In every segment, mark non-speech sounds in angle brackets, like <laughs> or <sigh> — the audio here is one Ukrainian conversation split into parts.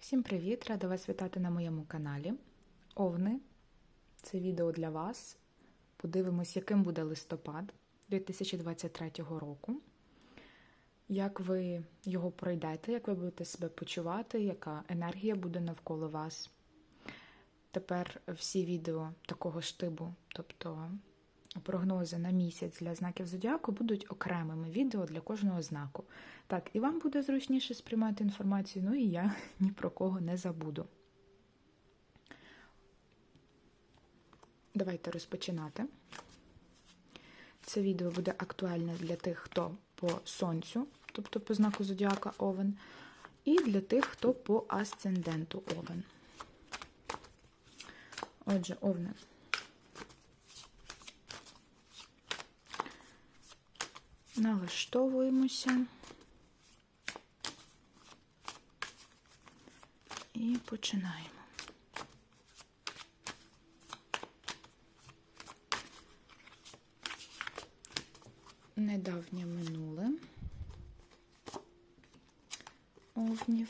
Всім привіт! Рада вас вітати на моєму каналі. Овни. Це відео для вас. Подивимось, яким буде листопад 2023 року. Як ви його пройдете, як ви будете себе почувати, яка енергія буде навколо вас. Тепер всі відео такого штибу, тобто прогнози на місяць для знаків зодіаку, будуть окремими відео для кожного знаку. Так, і вам буде зручніше сприймати інформацію, ну і я <laughs> ні про кого не забуду. Давайте розпочинати. Це відео буде актуальне для тих, хто по сонцю, тобто по знаку зодіака Овен, і для тих, хто по асценденту Овен. Отже, Овне. Налаштовуємося і починаємо. Недавнє минуле овнів.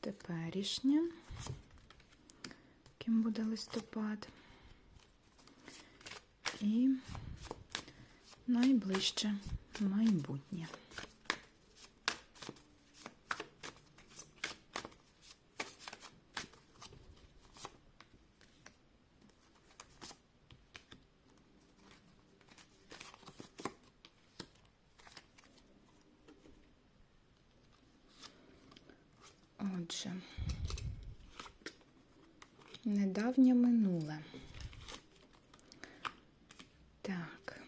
Теперішнє, яким буде листопад. І найближче майбутнє. Отже, недавнє минуле. Так.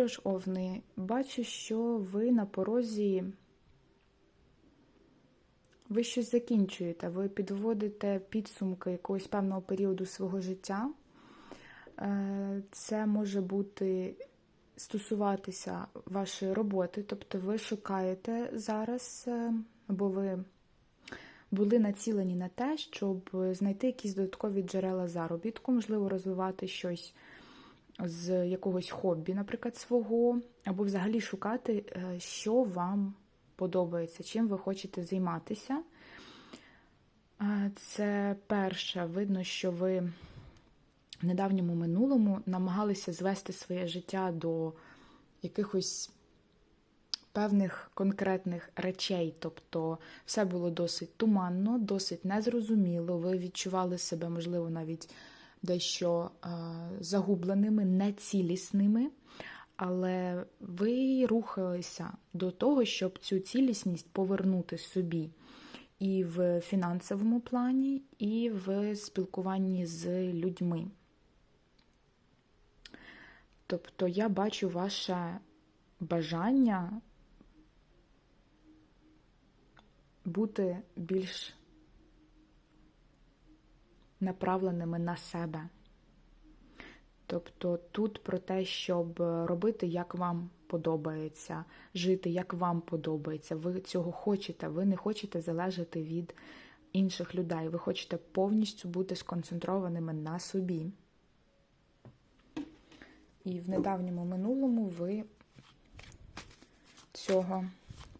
Що ж, Овни, бачу, що ви на порозі. Ви щось закінчуєте, ви підводите підсумки якогось певного періоду свого життя. Е, Це може бути стосуватися вашої роботи, тобто ви шукаєте зараз, е, або ви були націлені на те, щоб знайти якісь додаткові джерела заробітку, можливо, розвивати щось з якогось хобі, наприклад, свого, або взагалі шукати, е, що вам подобається, чим ви хочете займатися. Е, Це перше, видно, що ви в недавньому минулому намагалися звести своє життя до якихось певних конкретних речей. Тобто все було досить туманно, досить незрозуміло. Ви відчували себе, можливо, навіть дещо е, загубленими, нецілісними. Але ви рухалися до того, щоб цю цілісність повернути собі і в фінансовому плані, і в спілкуванні з людьми. Тобто я бачу ваше бажання бути більш направленими на себе. Тобто тут про те, щоб робити, як вам подобається, жити, як вам подобається. Ви цього хочете, ви не хочете залежати від інших людей. Ви хочете повністю бути сконцентрованими на собі. І в недавньому минулому ви цього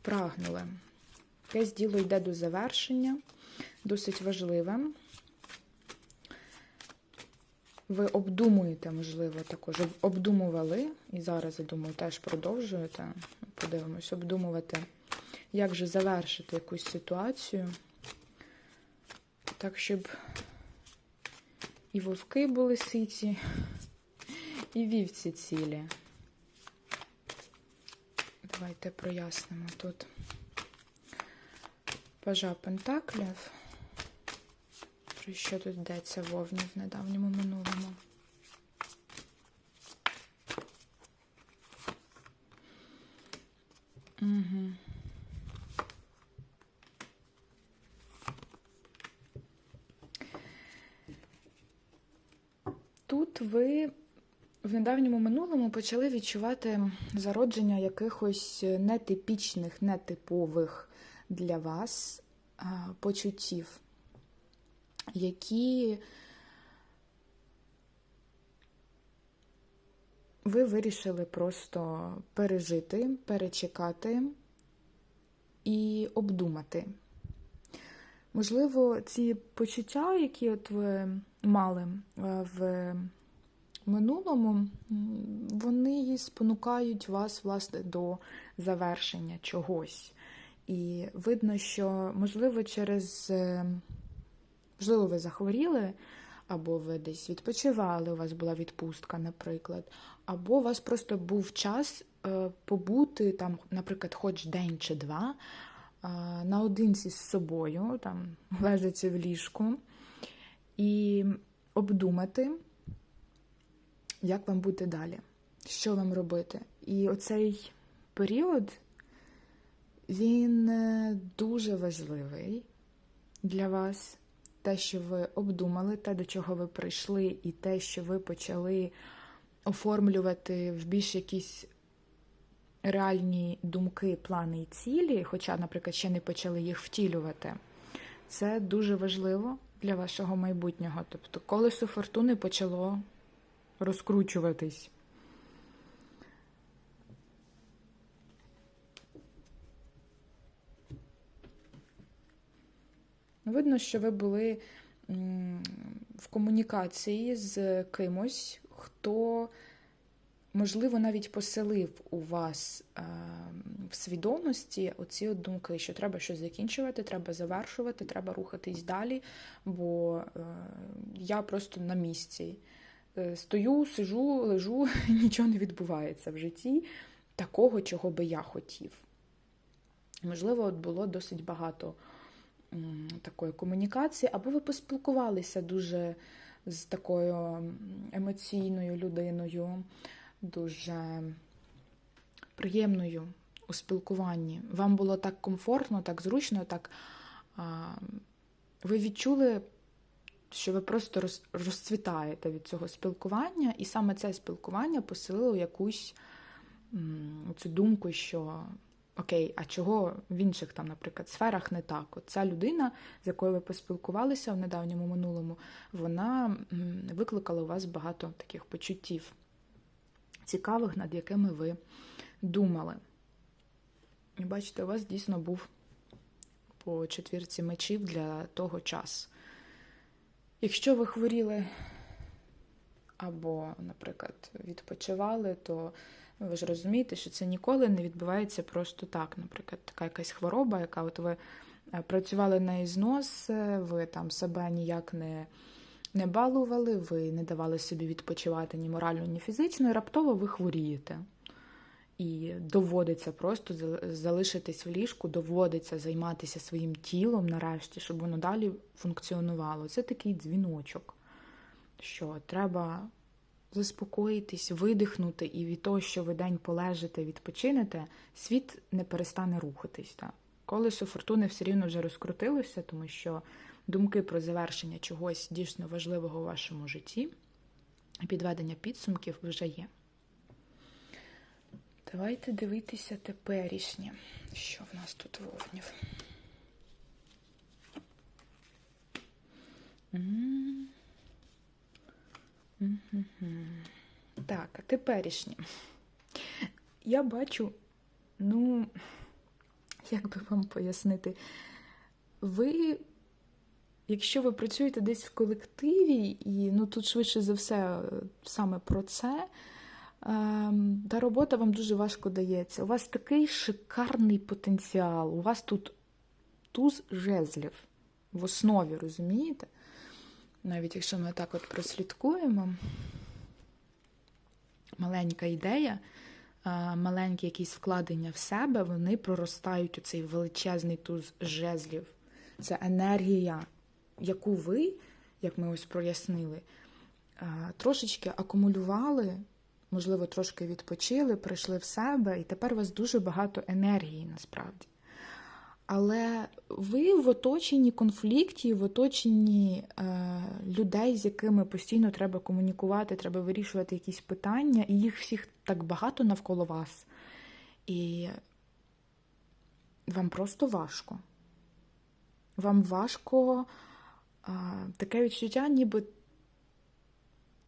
прагнули. Якесь діло йде до завершення, досить важливе. Ви обдумуєте, можливо, також обдумували, і зараз, я думаю, теж продовжуєте. Подивимось, обдумувати, як же завершити якусь ситуацію. Так, щоб і вовки були ситі, і вівці цілі. Давайте прояснимо тут. Пажа Пентаклів. Про що тут йдеться вовні в недавньому минулому? Угу. Тут ви в недавньому минулому почали відчувати зародження якихось нетипічних, нетипових для вас почуттів, які ви вирішили просто пережити, перечекати і обдумати. Можливо, ці почуття, які от ви мали е, в минулому, вони спонукають вас, власне, до завершення чогось. І видно, що, можливо, через е, можливо, ви захворіли, або ви десь відпочивали, у вас була відпустка, наприклад, або у вас просто був час е, побути там, наприклад, хоч день чи два, е, наодинці з собою, там, <laughs> лежачи в ліжку, і обдумати, як вам бути далі, що вам робити. І оцей період, він е, дуже важливий для вас. Те, що ви обдумали, те, до чого ви прийшли, і те, що ви почали оформлювати в більш якісь реальні думки, плани і цілі, хоча, наприклад, ще не почали їх втілювати, це дуже важливо для вашого майбутнього. Тобто, колесо фортуни почало розкручуватись. Видно, що ви були в комунікації з кимось, хто, можливо, навіть поселив у вас е, в свідомості оці думки, що треба щось закінчувати, треба завершувати, треба рухатись далі, бо е, я просто на місці. Е, Стою, сижу, лежу, <laughs> нічого не відбувається в житті такого, чого би я хотів. Можливо, от було досить багато такої комунікації, або ви поспілкувалися дуже з такою емоційною людиною, дуже приємною у спілкуванні. Вам було так комфортно, так зручно, так ви відчули, що ви просто розцвітаєте від цього спілкування, і саме це спілкування поселило якусь цю думку, що окей, а чого в інших там, наприклад, сферах не так? От ця людина, з якою ви поспілкувалися в недавньому минулому, вона викликала у вас багато таких почуттів цікавих, над якими ви думали. І бачите, у вас дійсно був по четвірці мечів для того часу. Якщо ви хворіли або, наприклад, відпочивали, то ви ж розумієте, що це ніколи не відбувається просто так. Наприклад, така якась хвороба, яка от ви е, працювали на ізнос, е, ви там себе ніяк не, не балували, ви не давали собі відпочивати ні морально, ні фізично, і раптово ви хворієте. І доводиться просто залишитись в ліжку, доводиться займатися своїм тілом нарешті, щоб воно далі функціонувало. Це такий дзвіночок, що треба заспокоїтись, видихнути, і від того, що ви день полежите, відпочинете, світ не перестане рухатись. Так? Колесо фортуни все рівно вже розкрутилося, тому що думки про завершення чогось дійсно важливого у вашому житті, підведення підсумків вже є. Давайте дивитися теперішнє, що в нас тут вовнів. М. Так, теперішнє. Я бачу, ну, як би вам пояснити, ви, якщо ви працюєте десь в колективі, і ну тут швидше за все е, саме про це, ем, та робота вам дуже важко дається. У вас такий шикарний потенціал, у вас тут туз жезлів в основі, розумієте? Навіть якщо ми так от прослідкуємо, маленька ідея, маленькі якісь вкладення в себе, вони проростають у цей величезний туз жезлів. Це енергія, яку ви, як ми ось прояснили, трошечки акумулювали, можливо, трошки відпочили, прийшли в себе, і тепер у вас дуже багато енергії насправді. Але ви в оточенні конфліктів, в оточенні е, людей, з якими постійно треба комунікувати, треба вирішувати якісь питання, і їх всіх так багато навколо вас. І вам просто важко. Вам важко е, таке відчуття, ніби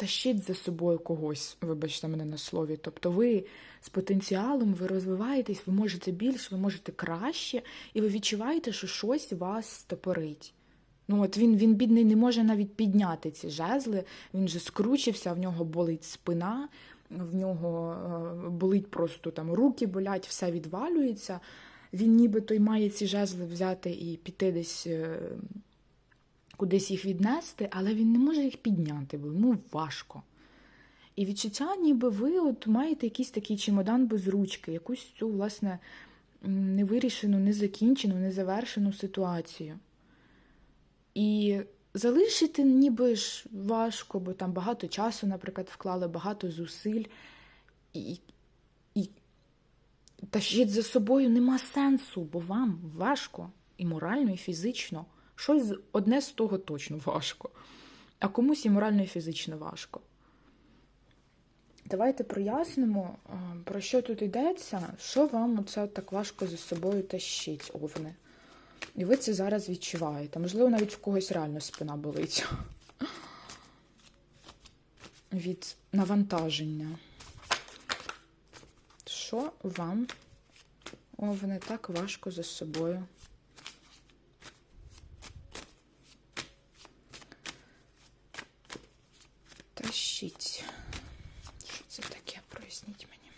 тащить за собою когось, вибачте мене на слові. Тобто ви з потенціалом, ви розвиваєтесь, ви можете більше, ви можете краще, і ви відчуваєте, що щось вас стопорить. Ну, от він, він бідний, не може навіть підняти ці жезли, він же скручився, в нього болить спина, в нього е, болить просто там руки болять, все відвалюється. Він нібито й має ці жезли взяти і піти десь. Кудись їх віднести, але він не може їх підняти, бо йому важко. І відчуття, ніби ви от маєте якийсь такий чемодан без ручки, якусь цю, власне, невирішену, незакінчену, незавершену ситуацію. І залишити ніби ж важко, бо там багато часу, наприклад, вклали, багато зусиль. І, і тащити за собою нема сенсу, бо вам важко і морально, і фізично. Щось одне з того точно важко, а комусь і морально, і фізично важко. Давайте прояснимо, про що тут йдеться, що вам оце так важко за собою тащить, овни. І ви це зараз відчуваєте. Можливо, навіть в когось реально спина болить. Від навантаження. Що вам, овни, так важко за собою? Тащить. Що це таке? Проясніть мені.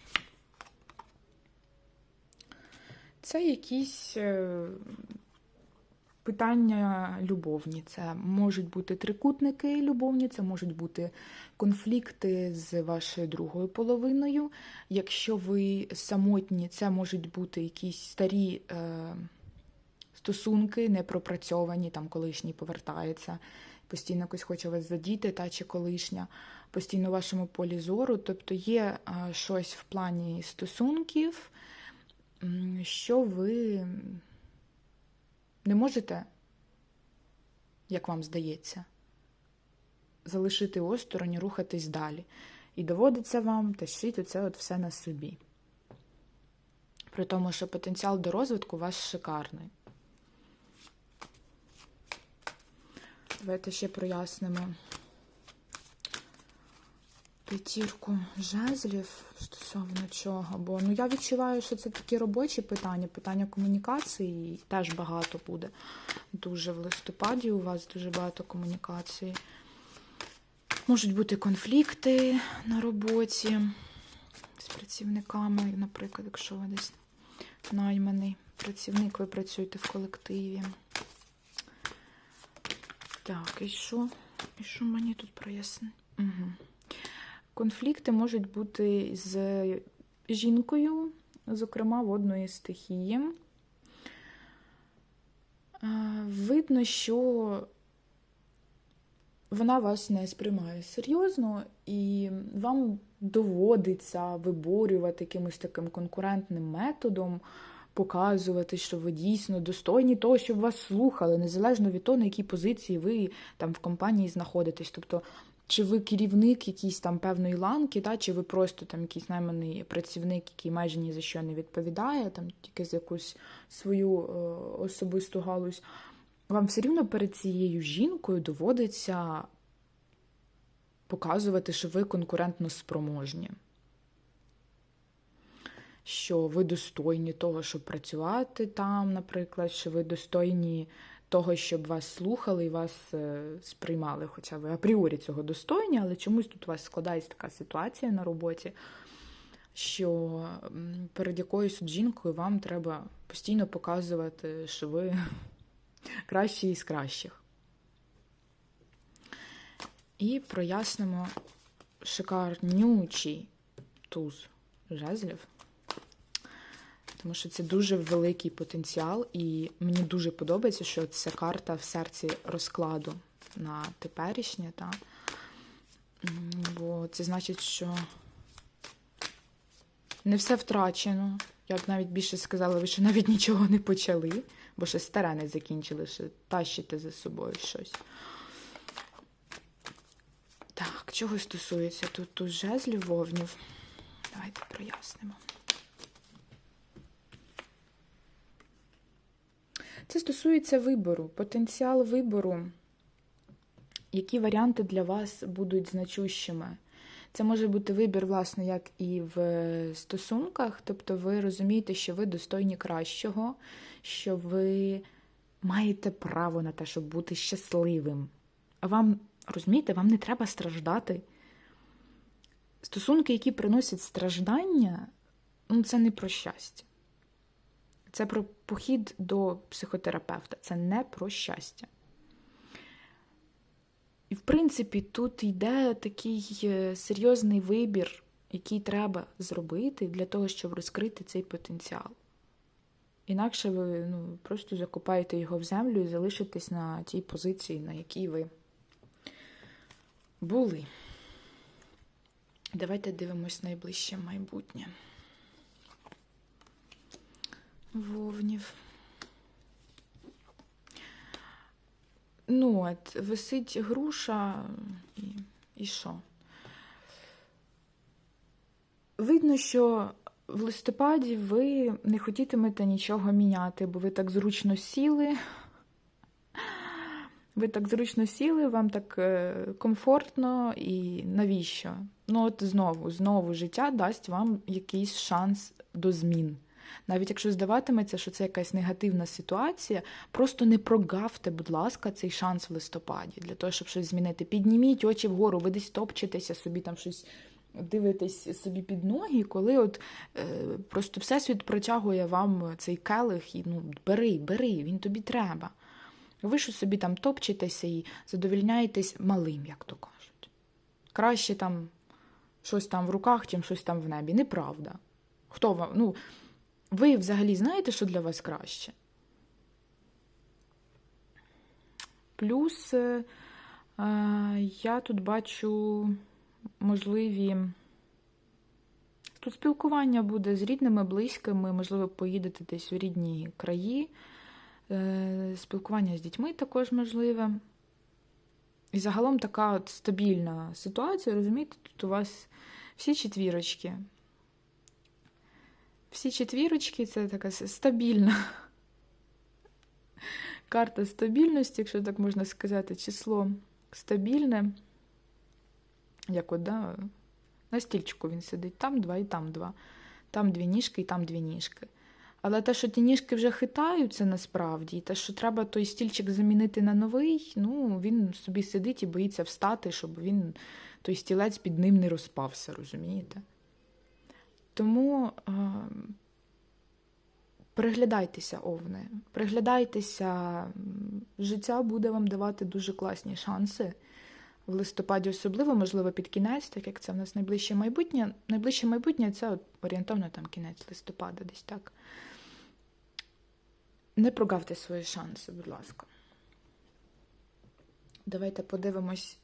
Це якісь е, питання любовні. Це можуть бути трикутники любовні, це можуть бути конфлікти з вашою другою половиною. Якщо ви самотні, це можуть бути якісь старі. Е, Стосунки не пропрацьовані, там колишній повертається, постійно якось хоче вас задіти, та чи колишня, постійно в вашому полі зору. Тобто є а, щось в плані стосунків, що ви не можете, як вам здається, залишити осторонь, і рухатись далі. І доводиться вам тащити це от все на собі. При тому, що потенціал до розвитку у вас шикарний. Давайте ще прояснимо п'ятірку жезлів стосовно чого. Бо ну, я відчуваю, що це такі робочі питання, питання комунікації теж багато буде. Дуже в листопаді у вас дуже багато комунікації. Можуть бути конфлікти на роботі з працівниками, наприклад, якщо ви десь найманий працівник, ви працюєте в колективі. Так, і що? І що мені тут прояснить? Угу. Конфлікти можуть бути з жінкою, зокрема, водної стихії. Видно, що вона вас не сприймає серйозно, і вам доводиться виборювати якимось таким конкурентним методом показувати, що ви дійсно достойні того, щоб вас слухали, незалежно від того, на якій позиції ви там в компанії знаходитесь. Тобто, чи ви керівник якійсь там певної ланки, та, чи ви просто там якийсь найманий працівник, який майже ні за що не відповідає, там тільки за якусь свою е, особисту галузь, вам все рівно перед цією жінкою доводиться показувати, що ви конкурентно спроможні що ви достойні того, щоб працювати там, наприклад, що ви достойні того, щоб вас слухали і вас е, сприймали. Хоча ви апріорі цього достойні, але чомусь тут у вас складається така ситуація на роботі, що перед якоюсь жінкою вам треба постійно показувати, що ви <laughs> кращі із кращих. І прояснимо шикарнючий туз жезлів тому що це дуже великий потенціал, і мені дуже подобається, що ця карта в серці розкладу на теперішнє. Та? Бо це значить, що не все втрачено, Я б навіть більше сказала, ви ще навіть нічого не почали, бо ще старе не закінчили, ще тащите за собою щось. Так, чого стосується тут, тут жезлів вовнів? Давайте прояснимо. Це стосується вибору, потенціал вибору, які варіанти для вас будуть значущими. Це може бути вибір, власне, як і в стосунках, тобто ви розумієте, що ви достойні кращого, що ви маєте право на те, щоб бути щасливим. А вам, розумієте, вам не треба страждати. Стосунки, які приносять страждання, ну, це не про щастя. Це про похід до психотерапевта, це не про щастя. І, в принципі, тут йде такий е, серйозний вибір, який треба зробити для того, щоб розкрити цей потенціал. Інакше ви ну, просто закопаєте його в землю і залишитесь на тій позиції, на якій ви були. Давайте дивимось найближче майбутнє. Вовнів. Ну, от, висить груша і, і що? Видно, що в листопаді ви не хотітимете нічого міняти, бо ви так зручно сіли. Ви так зручно сіли, вам так е, комфортно і навіщо? Ну, от знову, знову життя дасть вам якийсь шанс до змін. Навіть якщо здаватиметься, що це якась негативна ситуація, просто не прогавте, будь ласка, цей шанс в листопаді для того, щоб щось змінити. Підніміть очі вгору, ви десь топчетеся, собі там щось дивитесь собі під ноги, коли от е, просто всесвіт протягує вам цей келих і ну, бери, бери, він тобі треба. Ви що собі там топчетеся і задовільняєтесь малим, як то кажуть. Краще там щось там в руках, чим щось там в небі. Неправда. Хто вам, ну, ви взагалі знаєте, що для вас краще? Плюс е, я тут бачу можливі. Тут спілкування буде з рідними, близькими, можливо, поїдете десь у рідні краї. Е, спілкування з дітьми також можливе. І загалом така от стабільна ситуація, розумієте, тут у вас всі четвірочки. Всі четвірочки це така стабільна <laughs> карта стабільності, якщо так можна сказати, число стабільне. Як от, да, на стільчику він сидить, там два і там два. Там дві ніжки і там дві ніжки. Але те, що ті ніжки вже хитаються насправді, і те, що треба той стільчик замінити на новий, ну, він собі сидить і боїться встати, щоб він той стілець під ним не розпався, розумієте? Тому е, приглядайтеся, овни, приглядайтеся, життя буде вам давати дуже класні шанси. В листопаді особливо, можливо, під кінець, так як це в нас найближче майбутнє. Найближче майбутнє це от орієнтовно там кінець листопада, десь так. Не прогавте свої шанси, будь ласка. Давайте подивимось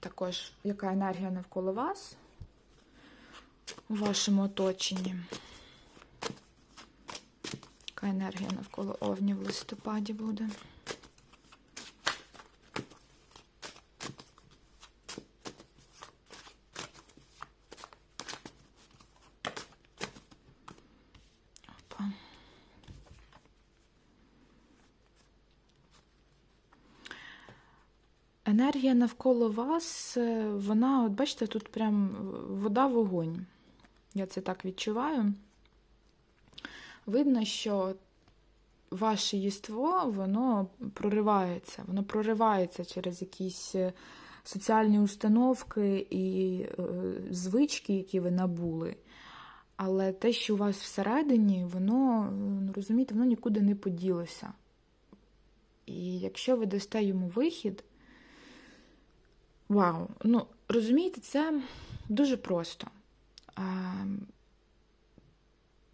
також, яка енергія навколо вас у вашому оточенні. Яка енергія навколо овні в листопаді буде? Енергія навколо вас, е, вона, от бачите, тут прям вода-вогонь. Я це так відчуваю. Видно, що ваше єство, воно проривається, воно проривається через якісь е, соціальні установки і е, звички, які ви набули. Але те, що у вас всередині, воно, ну, розумієте, воно нікуди не поділося. І якщо ви дасте йому вихід, вау, ну, розумієте, це дуже просто.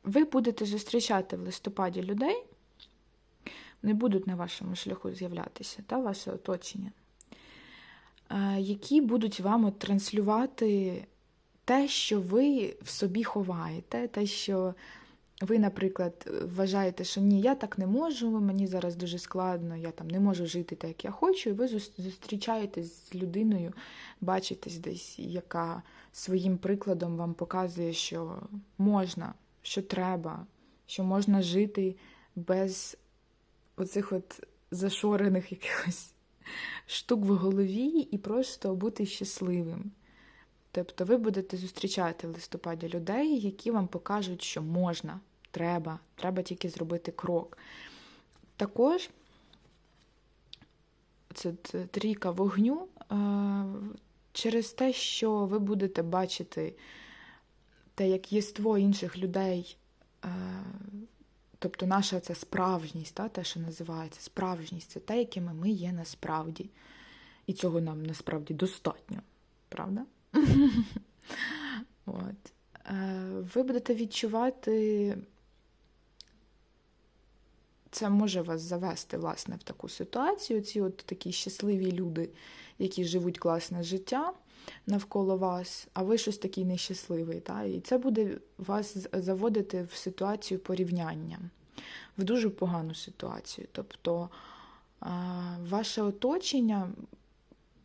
Ви будете зустрічати в листопаді людей, вони будуть на вашому шляху з'являтися, та ваше оточення, які будуть вам транслювати те, що ви в собі ховаєте, те, що ви, наприклад, вважаєте, що ні, я так не можу, мені зараз дуже складно, я там не можу жити так, як я хочу, і ви зус- зустрічаєтесь з людиною, бачитесь десь, яка своїм прикладом вам показує, що можна, що треба, що можна жити без оцих от зашорених якихось штук в голові і просто бути щасливим. Тобто ви будете зустрічати в листопаді людей, які вам покажуть, що можна, треба, треба тільки зробити крок. Також це трійка вогню е, через те, що ви будете бачити те, як єство інших людей, е, тобто наша це справжність, та, те, що називається справжність, це те, якими ми є насправді. І цього нам насправді достатньо, правда? <laughs> От. Е, Ви будете відчувати, це може вас завести, власне, в таку ситуацію. Ці от такі щасливі люди, які живуть класне життя навколо вас, а ви щось такий нещасливий. Та? І це буде вас заводити в ситуацію порівняння, в дуже погану ситуацію. Тобто е, ваше оточення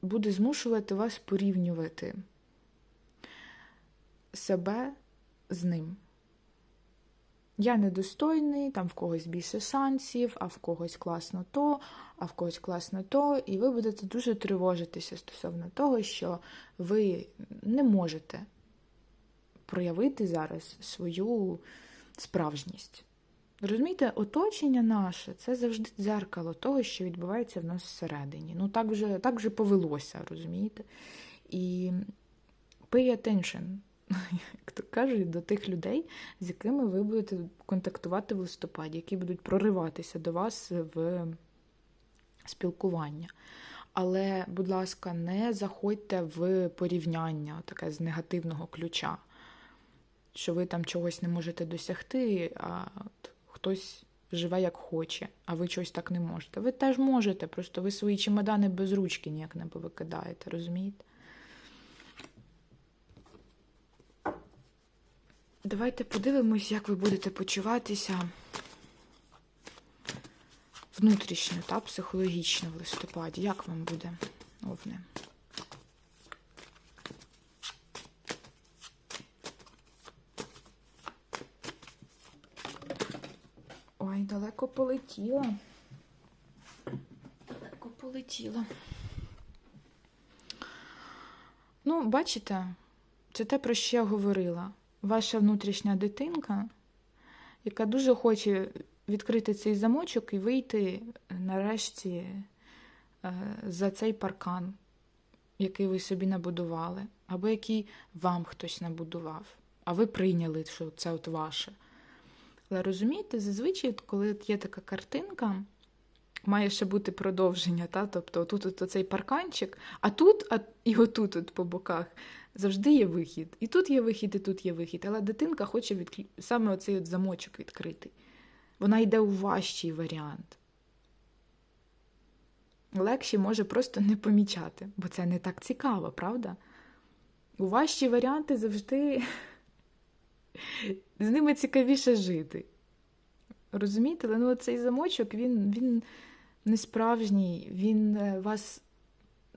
буде змушувати вас порівнювати себе з ним. Я недостойний, там в когось більше шансів, а в когось класно то, а в когось класно то, і ви будете дуже тривожитися стосовно того, що ви не можете проявити зараз свою справжність. Розумієте, оточення наше це завжди дзеркало того, що відбувається в нас всередині. Ну, так вже, так вже повелося, розумієте? І pay attention, <laughs> як то кажуть, до тих людей, з якими ви будете контактувати в листопаді, які будуть прориватися до вас в спілкування. Але, будь ласка, не заходьте в порівняння таке з негативного ключа, що ви там чогось не можете досягти, а хтось живе як хоче, а ви чогось так не можете. Ви теж можете, просто ви свої чемодани без ручки ніяк не повикидаєте, розумієте? Давайте подивимось, як ви будете почуватися внутрішньо та психологічно в листопаді. Як вам буде, овне? Ой, далеко полетіла. Далеко полетіла. Ну, бачите, це те, про що я говорила. Ваша внутрішня дитинка, яка дуже хоче відкрити цей замочок і вийти нарешті е, за цей паркан, який ви собі набудували, або який вам хтось набудував, а ви прийняли, що це от ваше. Але розумієте, зазвичай, коли є така картинка, має ще бути продовження, та? тобто тут цей парканчик, а тут, а і отут от по боках завжди є вихід. І тут є вихід, і тут є вихід. Але дитинка хоче відклю... саме оцей от замочок відкрити. Вона йде у важчий варіант. Легші може просто не помічати, бо це не так цікаво, правда? У важчі варіанти завжди з ними цікавіше жити. Розумієте? Але ну, цей замочок, він, він не справжній, він е, вас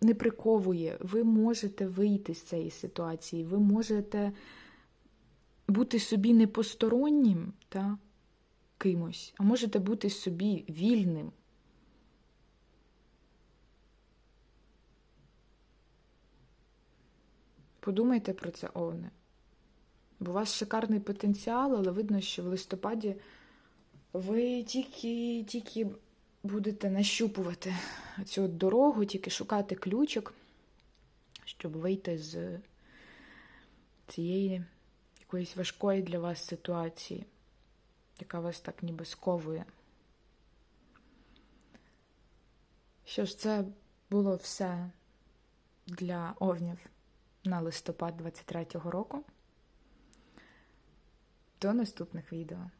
не приковує. Ви можете вийти з цієї ситуації, ви можете бути собі не постороннім та, кимось, а можете бути собі вільним. Подумайте про це, Овне. Бо у вас шикарний потенціал, але видно, що в листопаді ви тільки, тільки будете нащупувати цю дорогу, тільки шукати ключик, щоб вийти з цієї якоїсь важкої для вас ситуації, яка вас так ніби сковує. Що ж, це було все для овнів на листопад 23-го року. До наступних відео.